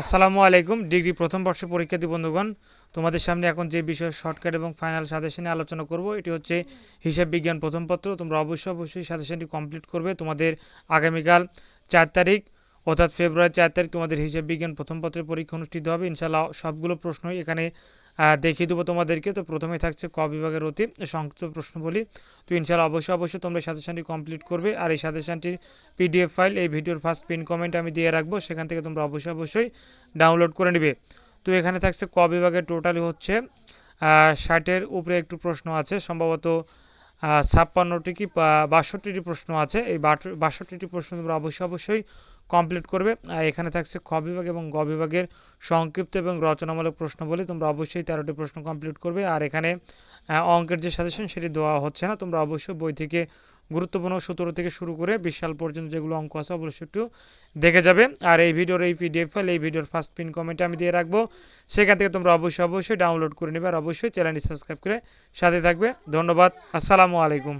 আসসালামু আলাইকুম। ডিগ্রি প্রথম বর্ষের পরীক্ষার্থী বন্ধুগণ, তোমাদের সামনে এখন যে বিষয় শর্টকাট এবং ফাইনাল সাজেশনে আলোচনা করব, এটি হচ্ছে হিসাব বিজ্ঞান প্রথম পত্র। তোমরা অবশ্যই অবশ্যই সাজেশনটি কমপ্লিট করবে তোমাদের আগামীকাল চার তারিখ, অর্থাৎ ফেব্রুয়ারি চার তারিখ তোমাদের হিসাব বিজ্ঞান প্রথম পত্রের পরীক্ষা অনুষ্ঠিত হবে। ইনশাল্লাহ সবগুলো প্রশ্নই এখানে দেখিয়ে দেবো তোমাদেরকে। তো প্রথমে থাকছে ক বিভাগের অতি সংক্ষিপ্ত প্রশ্ন বলি তো ইনশাল্লাহ অবশ্যই অবশ্যই তোমরা সাজেশনটি কমপ্লিট করবে। আর এই সাজেশনটির পিডিএফ ফাইল এই ভিডিওর ফার্স্ট পিন কমেন্ট আমি দিয়ে রাখব। সেখান থেকে তোমরা অবশ্যই অবশ্যই ডাউনলোড করে নেবে। তো এখানে থাকছে ক বিভাগের টোটালি হচ্ছে ষাটের উপরে একটু প্রশ্ন আছে। সম্ভবত ছাপ্পান্নটি কি বাষট্টিটি প্রশ্ন আছে। এই বাষট্টিটি প্রশ্ন তোমরা অবশ্যই অবশ্যই কমপ্লিট করবে। আর এখানে থাকছে খ বিভাগ এবং গ বিভাগের সংক্ষিপ্ত এবং রচনামূলক প্রশ্ন বলে তোমরা অবশ্যই তেরোটি প্রশ্ন কমপ্লিট করবে। আর এখানে অঙ্কের যে সাজেশন সেটি দেওয়া হচ্ছে না। তোমরা অবশ্যই বই থেকে গুরুত্বপূর্ণ সতেরো থেকে শুরু করে বিশ সাল পর্যন্ত যেগুলো অঙ্ক আছে অবশ্যই একটু দেখে যাবে। আর এই ভিডিওর এই পিডিএফ ফাইল এই ভিডিওর ফার্স্ট পিন কমেন্টে আমি দিয়ে রাখব। সেখান থেকে তোমরা অবশ্যই অবশ্যই ডাউনলোড করে নেবে। আর অবশ্যই চ্যানেলটি সাবস্ক্রাইব করে সাথে থাকবে। ধন্যবাদ। আসসালামু আলাইকুম।